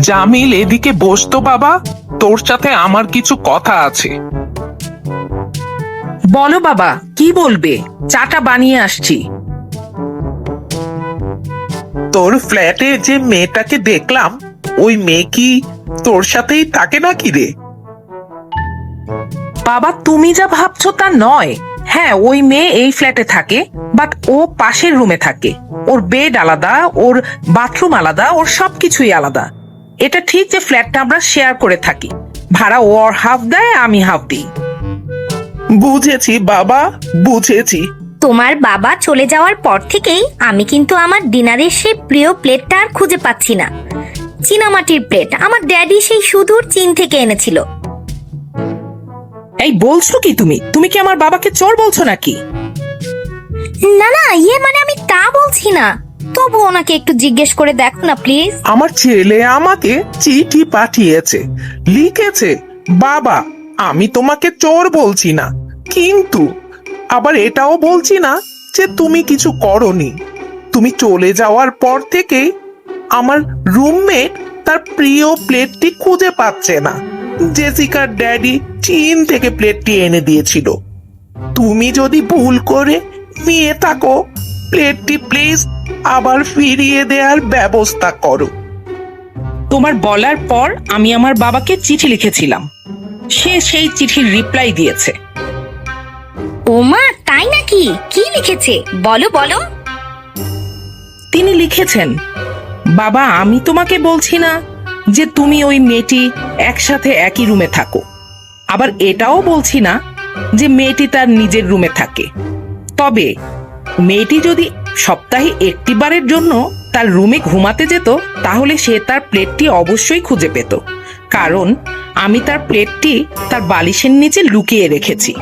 জামিল এদিকে বসতো বাবা। তোর সাথে আমার কিছু কথা আছে। বলো বাবা কি বলবে? চাটা বানিয়ে আসছি। তোর ফ্ল্যাটে যে মেয়েটাকে দেখলাম ওই মেয়ে কি তোর সাথেই থাকে নাকি রে? বাবা তুমি যা ভাবছ তা নয়। হ্যাঁ ওই মেয়ে এই ফ্ল্যাটে থাকে বাট ও পাশের রুমে থাকে। ওর বেড আলাদা ওর বাথরুম আলাদা ওর সবকিছুই আলাদা। এটা ঠিক যে ফ্ল্যাটটা আমরা শেয়ার করে থাকি। ভাড়া ওর হাফ দেয় আমি হাফ দিই। বুঝেছি বাবা বুঝেছি। তোমার বাবা চলে যাওয়ার পর থেকেই আমি কিন্তু আমার ডিনারের সেই প্রিয় প্লেটটা আর খুঁজে পাচ্ছি না। চীনামাটির প্লেট আমার ড্যাডি সেই সুদূর চীন থেকে এনেছিল। এই বলছো কি তুমি? তুমি কি আমার বাবাকে চোর বলছো নাকি? না না ইয়ে মানে আমি তা বলছি না। তবু ওনাকে একটু জিজ্ঞেস করে দেখো না প্লিজ আমার ছেলে আমাকে চিঠি পাঠিয়েছে। লিখেছে, বাবা, আমি তোমাকে চোর বলছি না। কিন্তু, আবার এটাও বলছি না যে তুমি কিছু করনি। তুমি চলে যাওয়ার পর থেকে আমার রুমমেট তার প্রিয় প্লেটটি খুঁজে পাচ্ছে না। জেসিকার ড্যাডি চীন থেকে প্লেটটি এনে দিয়েছিল। তুমি যদি ভুল করে নিয়ে থাকো, প্লেটটি প্লিজ আবার ফিরিয়ে দেওয়ার ব্যবস্থা করো। তোমার বলার পর আমি আমার বাবাকে চিঠি লিখেছিলাম। সে সেই চিঠির রিপ্লাই দিয়েছে। ওমা তাই নাকি? কি লিখেছে? বলো বলো। তিনি লিখেছেন বাবা আমি তোমাকে বলছি না যে তুমি ওই মেয়েটি একসাথে একই রুমে থাকো। আবার এটাও বলছি না যে মেয়েটি তার নিজের রুমে থাকে। তবে মেয়েটি যদি সপ্তাহে একটি বারের জন্য তার রুমে ঘুমাতে যেত, তাহলে সে তার প্লেটটি অবশ্যই খুঁজে পেত। কারণ, আমি তার প্লেটটি তার বালিশের নিচে লুকিয়ে রেখেছি।